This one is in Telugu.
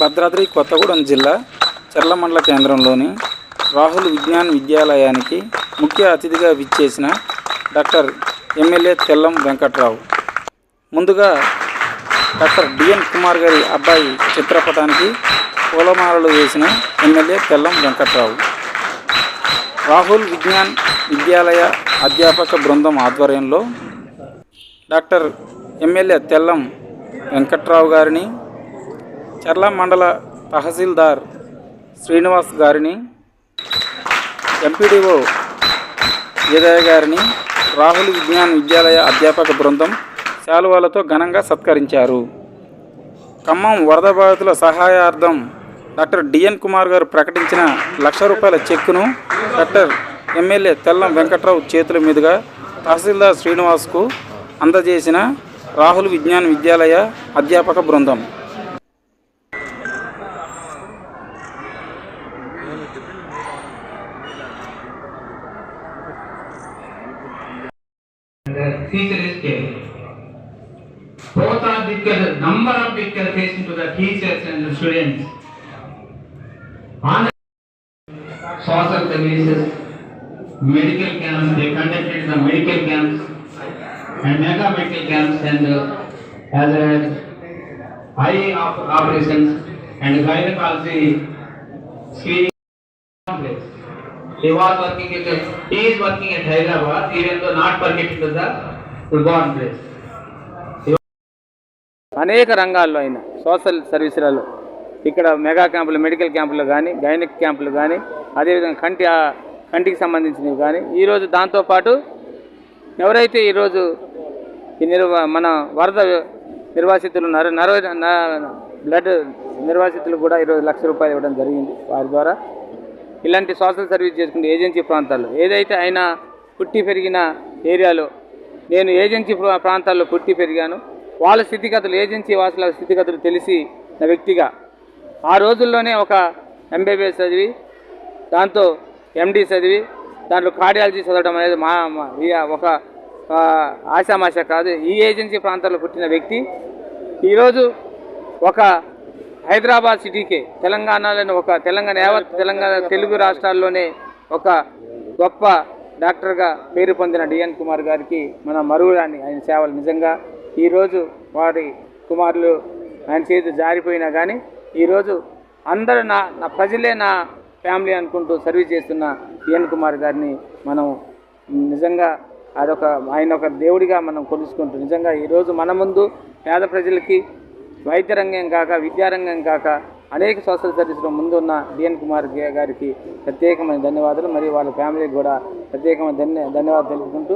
భద్రాద్రి కొత్తగూడెం జిల్లా చర్ల మండల కేంద్రంలోని రాహుల్ విజ్ఞాన్ విద్యాలయానికి ముఖ్య అతిథిగా విచ్చేసిన డాక్టర్ ఎమ్మెల్యే తెల్లం వెంకట్రావు. ముందుగా డాక్టర్ డిఎన్ కుమార్ గారి అబ్బాయి చిత్రపటానికి పూలమాలలు వేసిన ఎమ్మెల్యే తెల్లం వెంకట్రావు. రాహుల్ విజ్ఞాన్ విద్యాలయ అధ్యాపక బృందం ఆధ్వర్యంలో డాక్టర్ ఎమ్మెల్యే తెల్లం వెంకట్రావు గారిని చర్ల మండల తహసీల్దార్ శ్రీనివాస్ గారిని ఎంపీడీఓ విజయ గారిని రాహుల్ విజ్ఞాన్ విద్యాలయ అధ్యాపక బృందం శాలువాలతో ఘనంగా సత్కరించారు. ఖమ్మం వరద బాధితుల సహాయార్థం డాక్టర్ డిఎన్ కుమార్ గారు ప్రకటించిన లక్ష రూపాయల చెక్కును డాక్టర్ ఎమ్మెల్యే తెల్లం వెంకట్రావు చేతుల మీదుగా తహసీల్దార్ శ్రీనివాస్కు అందజేసిన రాహుల్ విజ్ఞాన్ విద్యాలయ అధ్యాపక బృందం The teacher is came. Both are difficult, number of difficult facing to the teachers and the students. On social services, medical camps, they conducted the medical camps and mega medical camps and uh, as a eye op- operations and gynecology screening place. He was working at, he is working at Hyderabad, even though not permitted to the born place. అనేక రంగాల్లో అయిన సోషల్ సర్వీసులలో ఇక్కడ మెగా క్యాంపులు మెడికల్ క్యాంపులు కానీ గైనిక్ క్యాంపులు కానీ అదేవిధంగా కంటి ఆ, కంటికి సంబంధించినవి కానీ ఈరోజు దాంతోపాటు ఎవరైతే ఈరోజు ఈ నిర్వ మన వరద నిర్వాసితులు నర నరవ న- బ్లడ్ నిర్వాసితులు కూడా ఈరోజు లక్ష రూపాయలు ఇవ్వడం జరిగింది వారి ద్వారా. ఇలాంటి సోషల్ సర్వీస్ చేసుకునే ఏజెన్సీ ప్రాంతాల్లో ఏదైతే ఆయన పుట్టి పెరిగిన ఏరియాలో నేను ఏజెన్సీ ప్రా- ప్రాంతాల్లో పుట్టి పెరిగాను. వాళ్ళ స్థితిగతులు ఏజెన్సీ వాసుల స్థితిగతులు తెలిసి నా వ్యక్తిగా ఆ రోజుల్లోనే ఒక ఎంబీబీఎస్ చదివి దాంతో ఎండీ చదివి దాంట్లో కార్డియాలజీ చదవడం అనేది మా ఈ ఒక ఆశామాష కాదు ఈ ఏజెన్సీ ప్రాంతాల్లో పుట్టిన వ్యక్తి. ఈరోజు ఒక హైదరాబాద్ సిటీకే తెలంగాణలోని ఒక తెలంగాణ యావత్ తెలంగాణ తెలుగు రాష్ట్రాల్లోనే ఒక గొప్ప డాక్టర్గా పేరు పొందిన డిఎన్ కుమార్ గారికి మన మరువురాని ఆయన సేవలు నిజంగా. ఈరోజు వారి కుమారులు ఆయన చేతి జారిపోయినా కానీ ఈరోజు అందరూ నా నా ప్రజలే నా ఫ్యామిలీ అనుకుంటూ సర్వీస్ చేస్తున్న డిఎన్ కుమార్ గారిని మనం నిజంగా అదొక ఆయన ఒక దేవుడిగా మనం కొలుసుకుంటూ నిజంగా ఈరోజు మన ముందు పేద ప్రజలకి వైద్య రంగం కాక విద్యారంగం కాక అనేక సోషల్ సర్వీస్లో ముందున్న డిఎన్ కుమార్ గే- గారికి ప్రత్యేకమైన ధన్యవాదాలు. మరియు వాళ్ళ ఫ్యామిలీకి కూడా ప్రత్యేకమైన ధన్య ధన్యవాదాలు తెలుపుకుంటూ